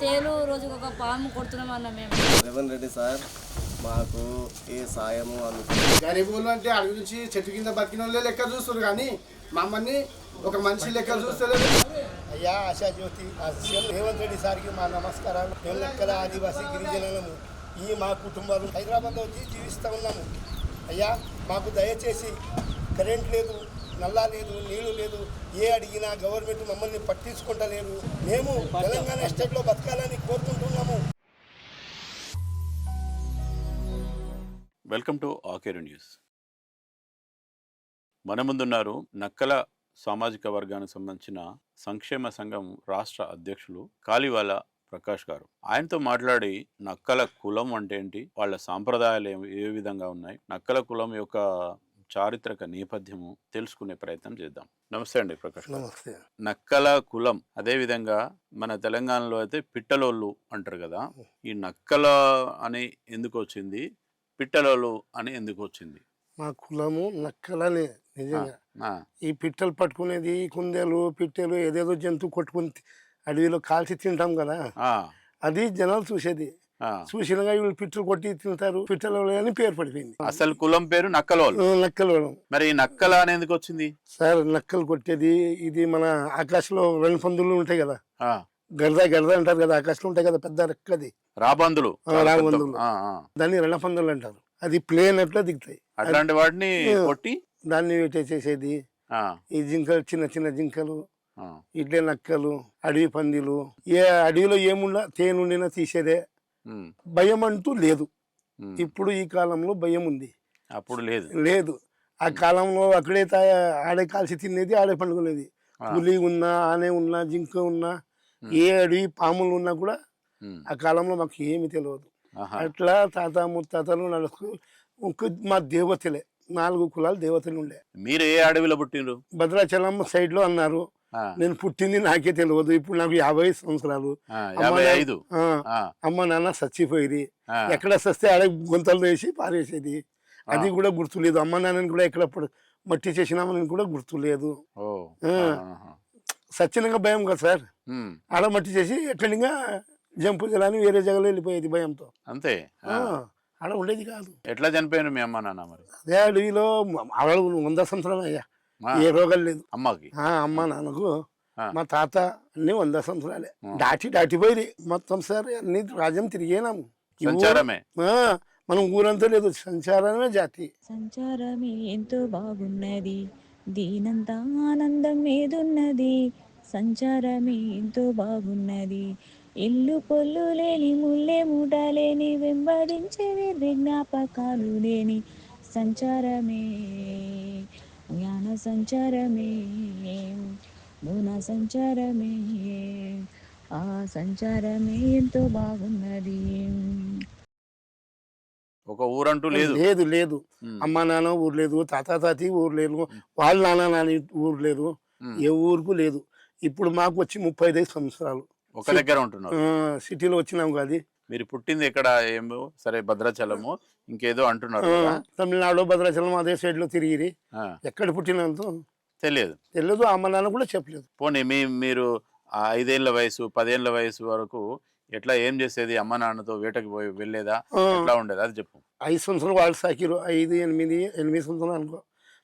తేలు రోజుకొక పాము కొడుతున్నాం అన్న మేము. రేవంత్ రెడ్డి సార్ మాకు ఏ సాయము అందుకు గరీబులు అంటే అడుగు నుంచి చెట్టు కింద బతికిన వాళ్ళే లెక్క చూస్తారు కానీ మమ్మల్ని ఒక మనిషి లెక్క చూస్తలేదు అయ్యా ఆశా జ్యోతి రేవంత్ రెడ్డి సార్కి మా నమస్కారాలు. మేము లెక్కల ఆదివాసీ గిరిజనులము. ఈ మా కుటుంబాలు హైదరాబాద్లో వచ్చి జీవిస్తూ ఉన్నాము. అయ్యా మాకు దయచేసి కరెంట్ లేదు నల్లా లేదు నీళ్ళు లేదు ఏ అడిగినా గవర్నమెంట్ మమ్మల్ని పట్టించుకుంటలేదు. మేము తెలంగాణ స్టేట్లో బతకాలని కోరుకుంటున్నాము. Welcome to Akeru news. మన ముందున్నారు నక్కల సామాజిక వర్గానికి సంబంధించిన సంక్షేమ సంఘం రాష్ట్ర అధ్యక్షులు కాలివాల ప్రకాష్ గారు. ఆయనతో మాట్లాడి నక్కల కులం అంటే ఏంటి వాళ్ళ సాంప్రదాయాలు ఏ- ఏ విధంగా ఉన్నాయి నక్కల కులం యొక్క చారిత్రక నేపథ్యము తెలుసుకునే ప్రయత్నం చేద్దాం. నమస్తే అండి ప్రకాష్. నమస్తే నక్కల కులం అదే విధంగా మన తెలంగాణలో అయితే పిట్టలోళ్ళు అంటారు కదా ఈ నక్కల అని ఎందుకు వచ్చింది పిట్టలోళ్ళు అని ఎందుకు వచ్చింది? మా కులము నక్కలనే నిజంగా. ఈ పిట్టలు పట్టుకునేది కుందేలు పిట్టెలు ఏదేదో జంతువు కొట్టుకుని అడవిలో కాల్చి తింటాం కదా. అది జనాలు చూసేది. చూసినగా వీళ్ళు పిట్టలు కొట్టి తింటారు పిట్టలు అని పేరు పడిపోయింది. అసలు కులం పేరు నక్కలోళ్ళు ఆ, నక్కలు వేయడం. మరి నక్కల అని ఎందుకు వచ్చింది? సార్ నక్కలు కొట్టేది ఇది మన ఆకాశంలో రెండు పందులు ఉంటాయి కదా. గరద గరద అంటారు కదా ఆకాశంలో ఉంటాయి కదా పెద్ద రెక్కది. రాబందులు. రాబందులు. దాన్ని రెళ్ళ పందులు అంటారు. అది ప్లేన్ అట్లా దిగుతాయి. అట్లాంటి వాటిని. కొట్టి? దాన్ని చేసేది. ఈ జింకలు చిన్న చిన్న జింకలు ఆ, ఇట్లే నక్కలు అడవి పందిలు. ఏ అడవిలో ఏమున్నా తేనుండినా తీసేదే. భయం అంటూ లేదు. ఇప్పుడు ఈ కాలంలో భయం ఉంది అప్పుడు లేదు. లేదు. ఆ కాలంలో అక్కడే ఆడే కాల్చి తినేది ఆడే పండుకునేది. పులి ఉన్నా ఆనే ఉన్నా జింక ఉన్నా ఏ అడవి పాములు ఉన్నా కూడా ఆ కాలంలో మాకు ఏమి తెలియదు. అట్లా తాత ముత్తాతలు నడుస్తూ మా దేవతలే నాలుగు కులాలు దేవతలు ఉండే. మీరు ఏ అడవిలో పుట్టిండ్రు? భద్రాచలం సైడ్లో అన్నారు. నేను పుట్టింది నాకే తెలియదు ఇప్పుడు నాకు యాభై సంవత్సరాలు. అమ్మ యాభై నాన్న- ఐదు. ఆ, ఆ, అమ్మ నాన్న చచ్చిపోయి ఆ, ఎక్కడ సస్తే ఆడ గుంతలు వేసి పారేసేది. అది కూడా గుర్తులేదు. అమ్మ నాన్నని కూడా ఎక్కడ మట్టి చేసినామని కూడా గుర్తులేదు. సచ్చినంగా భయం కదా సార్? ఆడ మట్టి చేసి ఎక్కడిగా జంపు జలాన్ని వేరే జగలో వెళ్ళిపోయేది భయంతో. అంతే. ఆడ ఉండేది కాదు. ఎట్లా చనిపోయారు మీ అమ్మ నాన్న మరి? అదే అడవిలో వంద సంవత్సరం అయ్యా. ఏ రోగాలు లేదు. అమ్మకి. ఆ అమ్మ నాన్నకు. మా తాత అన్ని వంద సంవత్సరాలే. దాటి దాటిపోయి మొత్తం సార్ అన్ని రాజ్యం తిరిగేనాము సంచారమే. ఆ, మనం ఊరంతా లేదు సంచారమే జాతి. సంచారమే ఎంతో బాగున్నది దీనంతా ఆనందం మీదున్నది. సంచారమే ఎంతో బాగున్నది ఇల్లు పొల్లు లేని ముల్లే మూట లేని వెంబడించే జ్ఞాపకాలు లేని సంచారమే. జ్ఞాన సంచారమే. గుణ సంచారమే. ఆ సంచారమే ఎంతో బాగున్నది. ఒక ఊరంటూ లేదు. లేదు లేదు. అమ్మ నాన్న ఊరు లేదు తాత తాతి ఊరు లేదు వాళ్ళ నాన్న నాని ఊరు లేదు. ఏ ఊరుకు లేదు. ఇప్పుడు మాకు వచ్చి ముప్పై ఐదు సంవత్సరాలు. ఒక దగ్గర ఉంటున్నారు. ఆ, సిటీలో వచ్చినాం కాదు మీరు పుట్టింది ఎక్కడ? ఏమో? సరే భద్రాచలము. ఇంకేదో అంటున్నారు కదా? తమిళనాడు భద్రాచలం అదే సైడ్లో తిరిగిరి. ఆ, ఎక్కడ పుట్టినంతో తెలియదు. తెలియదు అమ్మ నాన్న కూడా చెప్పలేదు. పోనీ మీ మీరు ఆ ఐదేళ్ళ వయసు పదేళ్ళ వయసు వరకు ఎట్లా ఏం చేసేది? అమ్మ నాన్నతో వేటకి పోయి వెళ్ళేదా? ఆ, ఎట్లా ఉండేది? అది చెప్పు. ఐదు సంవత్సరాలు వాళ్ళు సాకిరు. ఐదు ఎనిమిది ఎనిమిది సంవత్సరాలు అనుకో.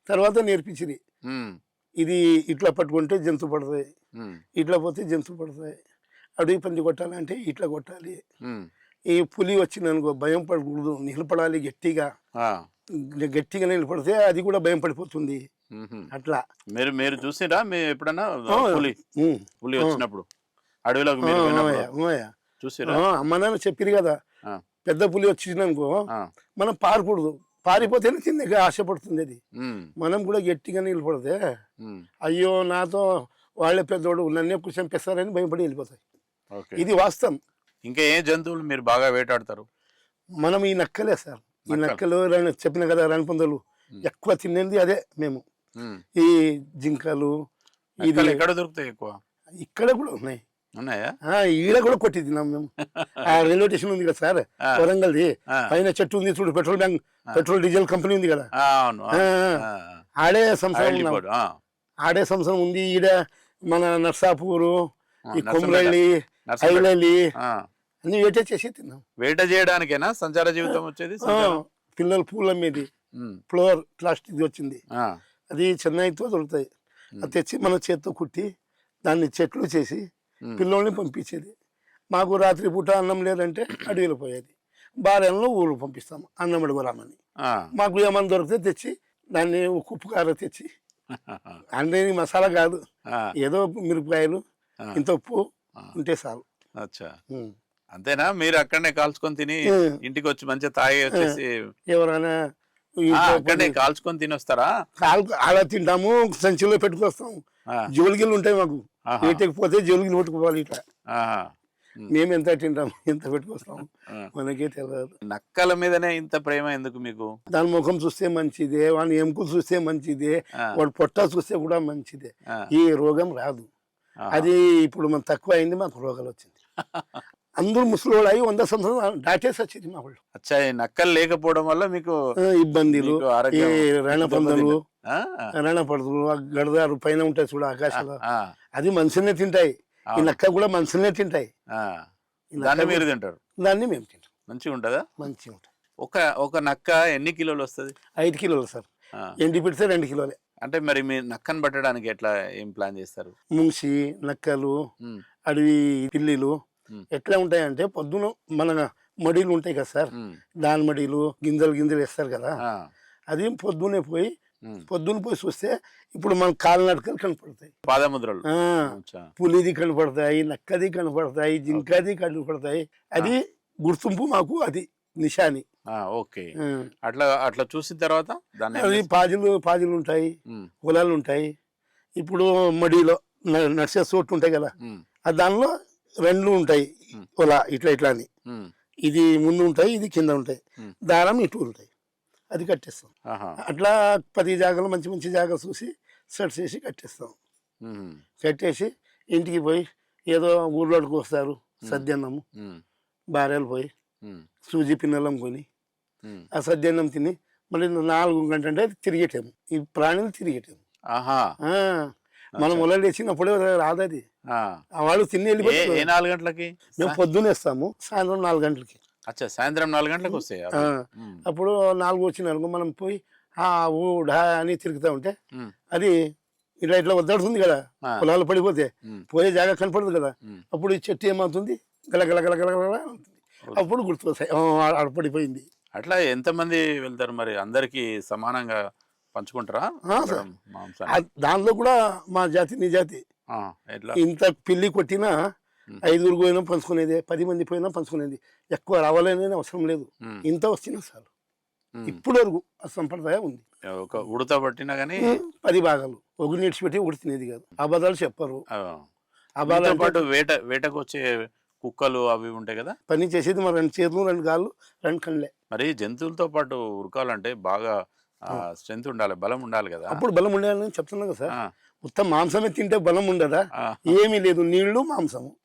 తర్వాత నేర్పించింది ఉమ్, ఇది ఇట్లా పట్టుకుంటే జంతు పడతాయి. ఉమ్, ఇట్లా పోతే జంతు పడతాయి. అడవి పంది కొట్టాలంటే ఇట్లా కొట్టాలి. ఈ పులి వచ్చింది అనుకో భయం పడకూడదు నిలబడాలి గట్టిగా. గట్టిగా నిలబడితే అది కూడా భయం పడిపోతుంది. అట్లా. మీరు మీరు చూసిరా మీ ఎప్పుడన్నా పులి. పులి. వచ్చినప్పుడు. అడవిలోకి అవునయ్య. చూసిరా? అమ్మ నాన్న చెప్పిరు కదా. పెద్ద పులి వచ్చింది అనుకో ఆ, మనం పారకూడదు. పారిపోతేనే కిందకి ఆశపడుతుంది అది. మనం కూడా గట్టిగా నిలబడితే అయ్యో నాతో వాళ్ళే పెద్దోడు నన్నే చంపేస్తారని భయపడి వెళ్ళిపోతాయి. ఇది వాస్తవం. ఇంకా ఏ జంతువులు మీరు బాగా వేటాడతారు? మనం ఈ నక్కలే సార్. ఈ నక్కలు. చెప్పిన కదా రణపందులు. ఎక్కువ తినేది అదే మేము. ఈ జింకలు ఇది ఎక్కడ దొరుకుతాయి ఎక్కువ? ఇక్కడ కూడా ఉన్నాయి. ఈడ కూడా కొట్టి తిన్నాం మేము. ఆ రైల్వే స్టేషన్ ఉంది కదా సార్. వరంగల్ది. పైన చెట్టు ఉంది చూడు petrol bank. Petrol diesel company ఉంది కదా. ఆడే సంవత్సరం. ఆడే సంవత్సరం ఉంది ఈడ మన నర్సాపూరు ఈ నర్సంపేట. ఐలల్లి అన్ని వేటే చేసి తిన్నాం. వేట చేయడానికేనా? సంచార జీవితం వచ్చేది? పిల్లలు పూల మీది ఉమ్, ఫ్లోర్ ప్లాస్టిక్ వచ్చింది. అది చెన్నైతో దొరుకుతాయి. అది తెచ్చి మన చేత్తో కుట్టి దాన్ని చెట్లు చేసి. పిల్లోల్ని పంపించేది. మాకు రాత్రి పూట అన్నం లేదంటే అడవిలో పోయేది. భార్యలను ఊరు పంపిస్తాము అన్నం అడుగురామని మాకు ఏమన్నా దొరికితే తెచ్చి దాన్ని ఉప్పు కారం తెచ్చి. అంటే మసాలా కాదు. ఏదో మిరపకాయలు. ఇంత ఉప్పు. ఉంటే చాలు అచ్చా. అంతేనా మీరు అక్కడనే కాల్చుకొని తిని. ఇంటికి వచ్చి మంచిగా తాగి వచ్చేసి ఎవరైనా అక్కడనే కాల్చుకొని తినొస్తారా కాలు అలా తింటాము సంచిలో పెట్టుకొస్తాం జోలిగిలు ఉంటాయి మాకు ఆహా. వేటకి పోతే జోలిగిలు పట్టుకోవాలి ఇట్లా. మేము ఎంత తింటాము ఎంత పెట్టుకొస్తాం. మనకే తెలియదు నక్కల మీదనే ఇంత ప్రేమ ఎందుకు మీకు దాని ముఖం చూస్తే మంచిదే వాని ఎముకలు చూస్తే మంచిదే. వాడు పొట్ట చూస్తే కూడా మంచిదే ఈ రోగం రాదు. అది ఇప్పుడు మనం తక్కువ అయింది మాకు రోగాలు వచ్చింది. అందరూ ముసలి వాళ్ళు అయ్యి వంద సంవత్సరాలు దాటేసి వచ్చింది మా వాళ్ళు. అచ్చా నక్కలు లేకపోవడం వల్ల మీకు ఇబ్బందులు రణపందులు ఆ? రణపడుతులు గడదారు పైన ఉంటాయి చూడ ఆకాశంలో. అది మనుషులనే తింటాయి. ఈ. నక్క కూడా మనుషులనే తింటాయి. దాన్ని మీరు తింటారు? దాన్ని మేము తింటాం. మంచిగా ఉంటుందా? మంచిగా ఉంటాయి. ఒక ఒక నక్క ఎన్ని కిలోలు వస్తుంది? ఐదు కిలోలు సార్. ఎండి పెడితే రెండు కిలోలే. అంటే మరి మీ నక్కను పట్టడానికి ఎట్లా ఏం ప్లాన్ చేస్తారు? ముంచి నక్కలు అడవి పిల్లిలు. ఎట్లా ఉంటాయంటే పొద్దున మన మడిలు ఉంటాయి కదా సార్. దాని మడిలు గింజలు గింజలు వేస్తారు కదా. అది పొద్దునే పోయి. పొద్దున పోయి చూస్తే ఇప్పుడు మన కాలినడకలు కనపడతాయి. పాదముద్రలు. పులిది కనపడతాయి నక్కది కనపడతాయి జింకది కనపడతాయి. అది గుర్తింపు మాకు అది నిశాని. ఓకే. అట్లా అట్లా చూసిన తర్వాత చేస్తారు? పాజులు పాజులు ఉంటాయి పొలాలు ఉంటాయి. ఇప్పుడు మడిలో నడిచే చోట్లు ఉంటాయి కదా ఆ దానిలో రెండు ఉంటాయి పొలా ఇట్లా ఇట్లా అని. ఇది ముందు ఉంటాయి ఇది కింద ఉంటాయి. దారం ఇటు ఉంటాయి. అది కట్టేస్తాం. అట్లా పది జాగాలు మంచి మంచి జాగా చూసి సెట్ చేసి కట్టేస్తాం. కట్టేసి ఇంటికి పోయి ఏదో ఊర్లోకి వస్తారు సద్యన్నము. భార్యలు పోయి సూజీ పిన్నెలం కొని. ఆ సద్యన్నం తిని మళ్ళీ నాలుగు గంటలు అంటే తిరిగేటాము ఈ ప్రాణులు తిరిగేటాము మనం మొదలు తెచ్చినప్పుడే రాదు అది వాళ్ళు తిని వెళ్ళిపోతారు నాలుగు గంటలకి మేము పొద్దునేస్తాము సాయంత్రం నాలుగు గంటలకి అచ్చా సాయంత్రం నాలుగు గంటలకు వస్తాయి అప్పుడు నాలుగు వచ్చినారు మనం పోయి ఆ ఊ ఢా అని తిరుగుతూ ఉంటే అది ఇట్లా ఇట్లా వద్దడుతుంది కదా. పొలాలు పడిపోతే పోయే జాగా కనపడదు కదా. అప్పుడు ఈ చెట్టు ఏమవుతుంది గల గల గల గల గల అప్పుడు గుర్తుకొస్తాయి "ఆ, ఆడ పడిపోయింది అట్లా ఎంతమంది వెళ్తారు మరి? అందరికి సమానంగా పంచుకుంటారా సార్. దానిలో కూడా మా జాతి నీ జాతి. ఇంత పిల్లి కొట్టినా. ఐదుగురు పోయినా పంచుకునేది పది మంది పోయినా పంచుకునేది. ఎక్కువ రావాలనేది అవసరం లేదు. ఇంత వచ్చినా చాలు. ఉమ్. ఇప్పుడు వరకు ఆ సంప్రదాయం ఉంది. ఒక ఉడత పట్టినా కానీ పది భాగాలు. ఒక నీడ్చి పెట్టి ఒకటి తినేది కాదు. అబద్ధాలు చెప్పరు. అబద్ధాలు పాటు వేట వేటకు వచ్చే కుక్కలు అవి ఉంటాయి కదా? పని చేసేది మా రెండు చేతులు రెండు కాళ్ళు రెండు కళ్ళే. మరి జంతువులతో పాటు ఉరకాలంటే బాగా స్ట్రెంత్ ఉండాలి బలం ఉండాలి కదా? అప్పుడు బలం ఉండేదని చెప్తున్నా కదా సార్. మొత్తం మాంసమే తింటే బలం ఉండదా? ఏమీ లేదు నీళ్ళు మాంసము.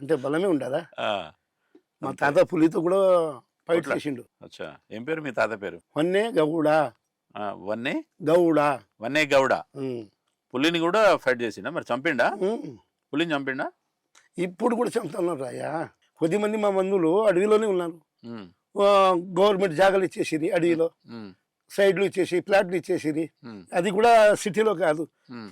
అంటే బలమే ఉండదా? మా తాత పులితో కూడా ఫైట్. చేసిండు. అచ్చా. ఏం పేరు మీ తాత పేరు? వన్నే గౌడ. వన్నే? గౌడ. వన్నే గౌడ. పులిని కూడా ఫైట్ చేసిండా? మరి చంపిండా. పులిని చంపిండా? ఇప్పుడు కూడా చెప్తున్నారు రాయా. కొద్ది మంది మా బంధువులు అడవిలోనే ఉన్నారు. గవర్నమెంట్ జాగాలు ఇచ్చేసిరి అడవిలో. సైడ్లు ఇచ్చేసి ప్లాట్లు ఇచ్చేసిరి అది కూడా సిటీలో కాదు.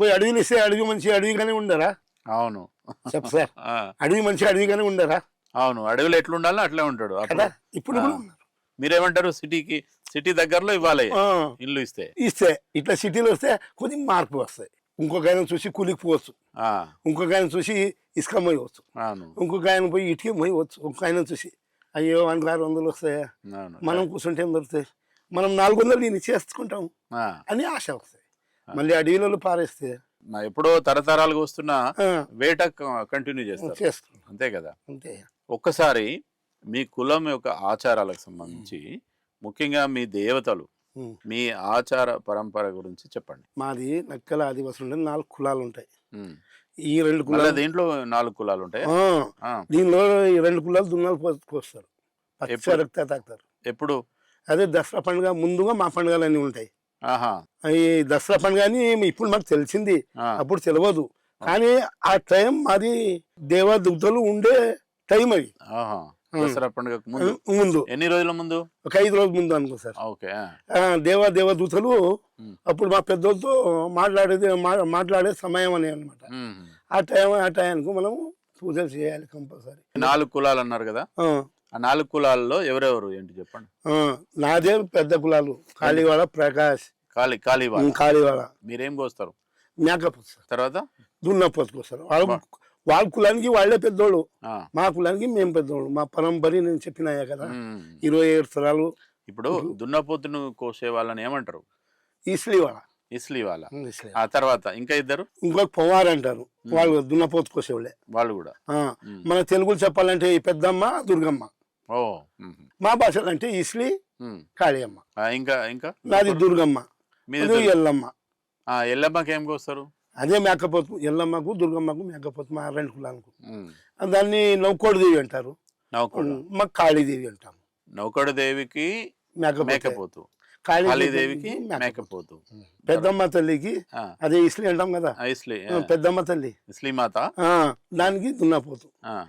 పోయి అడవిలు ఇస్తే అడవి మంచి అడవిగానే ఉండరా? అవును. చెప్పు సార్. అడవి మంచి అడవిగానే ఉండరా? అవును. అడవిలో ఎట్లుండాలో అట్లే ఉంటాడు. కదా? ఇప్పుడు కూడా ఉన్నారు. మీరేమంటారు? సిటీకి సిటీ దగ్గరలో ఇవ్వాలి ఇల్లు ఇస్తే. ఇస్తే. ఇట్లా సిటీలో వస్తే కొద్ది మార్పు వస్తాయి. ఇంకొక ఆయన చూసి కూలికి పోవచ్చు ఇంకొక ఆయన చూసి ఇసుక మోయవచ్చు. అవును. ఇంకొక ఆయన పోయి ఇటుక మోయవచ్చు. ఇంకొక ఆయన చూసి అయ్యో వందల ఆరు వందలు వస్తాయా? మనం కూర్చుంటే దొరుకుతాయి? మనం నాలుగు వందలు దీన్ని చేసుకుంటాం అని ఆశ వస్తాయి. మళ్ళీ అడవిలో పారేస్తే? ఎప్పుడో తరతరాలుగా వస్తున్న వేట కంటిన్యూ చేస్తారు. అంతే కదా? అంతే. ఒక్కసారి మీ కులం యొక్క ఆచారాలకు సంబంధించి ముఖ్యంగా మీ దేవతలు. మీ. ఆచార పరంపర గురించి చెప్పండి. మాది నక్కల ఆదివాసులు నాలుగు కులాలు ఉంటాయి. ఈ రెండు కులాలు దీంట్లో నాలుగు కులాలు ఉంటాయి దీనిలో ఈ రెండు కులాలు దున్నాలు ఎప్పుడు? రక్త తాగుతారు ఎప్పుడు? అదే దసరా పండుగ ముందుగా మా పండుగలు అన్నీ ఉంటాయి. ఆహా. ఈ దసరా పండుగ అని ఇప్పుడు మాకు తెలిసింది. అప్పుడు తెలియదు కానీ ఆ టైం మాది దేవదూతలు ఉండే టైం అది. దసరా పండుగ ముందు. ముందు. ఎన్ని రోజుల ముందు? ఒక ఐదు రోజుల ముందు అనుకో సార్. ఓకే దేవ దేవదూతలు. అప్పుడు మా పెద్దోళ్ళతో మాట్లాడేది మాట్లాడే సమయం అని అనమాట. ఆ టైం ఆ టైంకు మనము పూజలు చేయాలి కంపల్సరీ. నాలుగు కులాలు అన్నారు కదా? ఆ. నాలుగు కులాల్లో ఎవరెవరు ఏంటి చెప్పండి? నాదే పెద్ద కులాలు. కాళీవాడ ప్రకాష్ కాళీ కాళీవాడ. కాళీవాడ. మీరేం కోస్తారు? మేకపోతు సార్ తర్వాత దున్నపోతుకు వస్తారు వాళ్ళ వాళ్ళ కులానికి వాళ్ళే పెద్దోళ్ళు. మా కులానికి మేము పెద్దోళ్ళు. మా పరంపరి నేను చెప్పినాయా కదా. ఇరవై ఏడు తరాలు ఇప్పుడు దున్నపోతును కోసే వాళ్ళని ఏమంటారు? ఇస్లీ వాళ్ళ ఇస్లీ ఆ తర్వాత ఇంకా ఇద్దరు? ఇంకొక పొవారు అంటారు. వాళ్ళు దున్నపోతు కోసేవాళ్ళే. వాళ్ళు కూడా. మన తెలుగులో చెప్పాలంటే ఈ పెద్దమ్మ దుర్గమ్మ. ఓ. మా భాషలో అంటే ఇస్లీ మ్మ్. కాళీయమ్మ. ఇంకా ఇంకా? నాది దుర్గమ్మ. ఎల్లమ్మ. ఆ, ఎల్లమ్మకి ఏం కోస్తారు? అదే మేకపోతు ఎల్లమ్మకు దుర్గమ్మకు మేకపోతు మా రెండు కులాలకు. దాన్ని నౌకోడు దేవి అంటారు మాకు కాళీదేవి అంటాం నౌకడు దేవికి మేకపోతే. కాళీదేవికి మేకపోతు. పెద్దమ్మ తల్లికి అదే ఇస్లీ అంటాం కదా. ఇస్లీ పెద్దమ్మ తల్లి. ఇస్లీ మాత దానికి దున్నపోతు.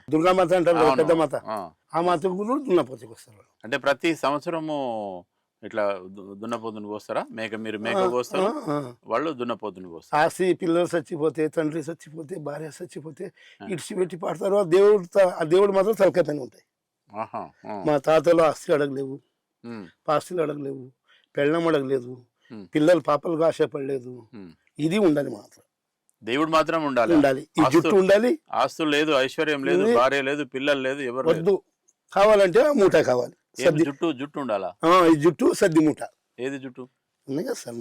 దుర్గామాత అంటారు కదా. పెద్ద మాత ఆ. ఆ మాతకు కూడా దున్నపోతుకి వస్తారు. అంటే ప్రతి సంవత్సరము ఇట్లా దున్నపోతుని కోస్తారా మేక మీరు మేక ఆ. వాళ్ళు దున్నపోతుని కోస్తారు ఆస్తి పిల్లలు చచ్చిపోతే తండ్రి చచ్చిపోతే భార్య చచ్చిపోతే ఇడిచిపెట్టి పాడతారు. ఆ దేవుడు ఆ దేవుడు మాత్రం తలకాయ పైన ఉంటాయి. మా తాతలు ఆస్తి అడగలేవు. పాస్తులు అడగలేవు. పెళ్ళం అడగలేదు. పిల్లలు పాపలకు ఆశపడలేదు. ఇది ఉండాలి మాత్రం. దేవుడు మాత్రం ఉండాలి. ఉండాలి. ఈ జుట్టు ఉండాలి. ఆస్తులు లేదు ఐశ్వర్యం లేదు. భార్య లేదు పిల్లలు లేదు ఎవరు వద్దు. కావాలంటే మూట కావాలి. ఏం సద్ది జుట్టు? జుట్టు ఉండాలా? ఈ జుట్టు సద్ది మూట. ఏది జుట్టు? ఉంది కదా సార్.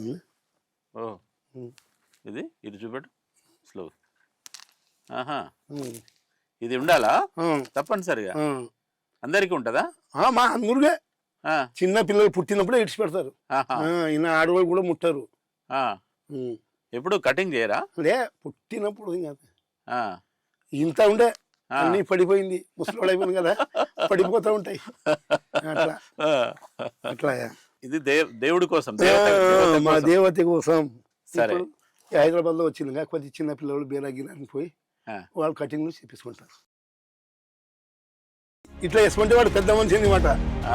ఓ. ఇది? ఇది చూపెట్టు. స్లో ఆహా. ఇది ఉండాలా? తప్పనిసరిగా. అందరికీ ఉంటుందా? మా అందరుగా చిన్న పిల్లలు పుట్టినప్పుడే ఇడిచి పెడతారు. ఈయన ఆడవాళ్ళు కూడా ముట్టారు. ఎప్పుడు కటింగ్ చేయరా? లే పుట్టినప్పుడు ఇంత ఉండే. అన్ని పడిపోయింది. ముసలోడు అయిపోయింది కదా పడిపోతా ఉంటాయి. అట్లా. ఇది దేవ్ దేవుడి కోసం మా కోసం. దేవత కోసం. సరే. హైదరాబాద్లో వచ్చింది కొద్ది చిన్న పిల్లలు బీరాగిరానికి పోయి. వాళ్ళు కటింగ్ చేపించుకుంటారు ఇట్లా వేసుకుంటే వాడు పెద్ద మనిషి అనమాట.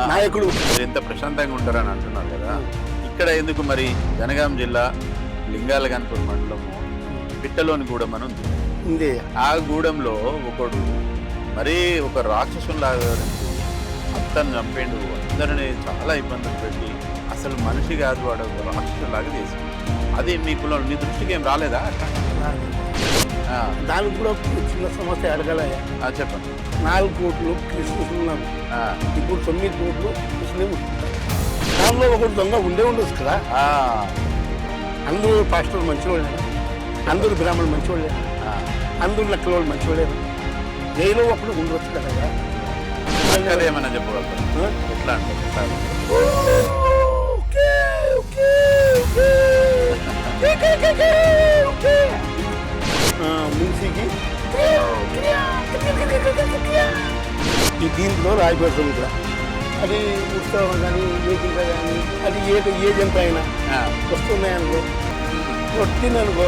నాయకుడు. ఇంత ప్రశాంతంగా ఉంటారని అంటున్నారు కదా. ఇక్కడ ఎందుకు మరి జనగాం జిల్లా లింగాల గణపూర్ మండలము పిట్టలోని గూడెం అని ఉంది. ఆ గూడెంలో ఒకడు మరీ ఒక రాక్షసులాగా అత్తను చంపేండు అందరిని చాలా ఇబ్బందులు పెట్టి అసలు మనిషి కాదు వాడు రాక్షసులాగా చేసి అది మీ కులం మీ దృష్టికి ఏం రాలేదా? దానికి కూడా చిన్న సమస్య అడగల ఆ, చెప్పండి. నాలుగు కోట్లు ఆ, ఇప్పుడు తొమ్మిది కోట్లు ముస్లిం. దానిలో ఒకటి దొంగ ఉండే ఉండొచ్చు కదా. అందరూ పాస్టర్లు మంచివాళ్ళే. అందరూ బ్రాహ్మణులు మంచివాళ్ళే. అందరూ లెక్కల వాళ్ళు మంచివాళ్ళే. జైలు ఒకడు ఉండొచ్చు కదా ఇంకా ఏమైనా చెప్పగలుగుతారు ఆ? ఎట్లా? అంటే మున్సికి ఈ దీంట్లో రాయిపోతుంది ఇక్కడ. అది ఉత్సవం కానీ మీటింగ్ కానీ అది ఏ ఏ జంట అయినా వస్తున్నాయనుకో. కొట్టిందనుకో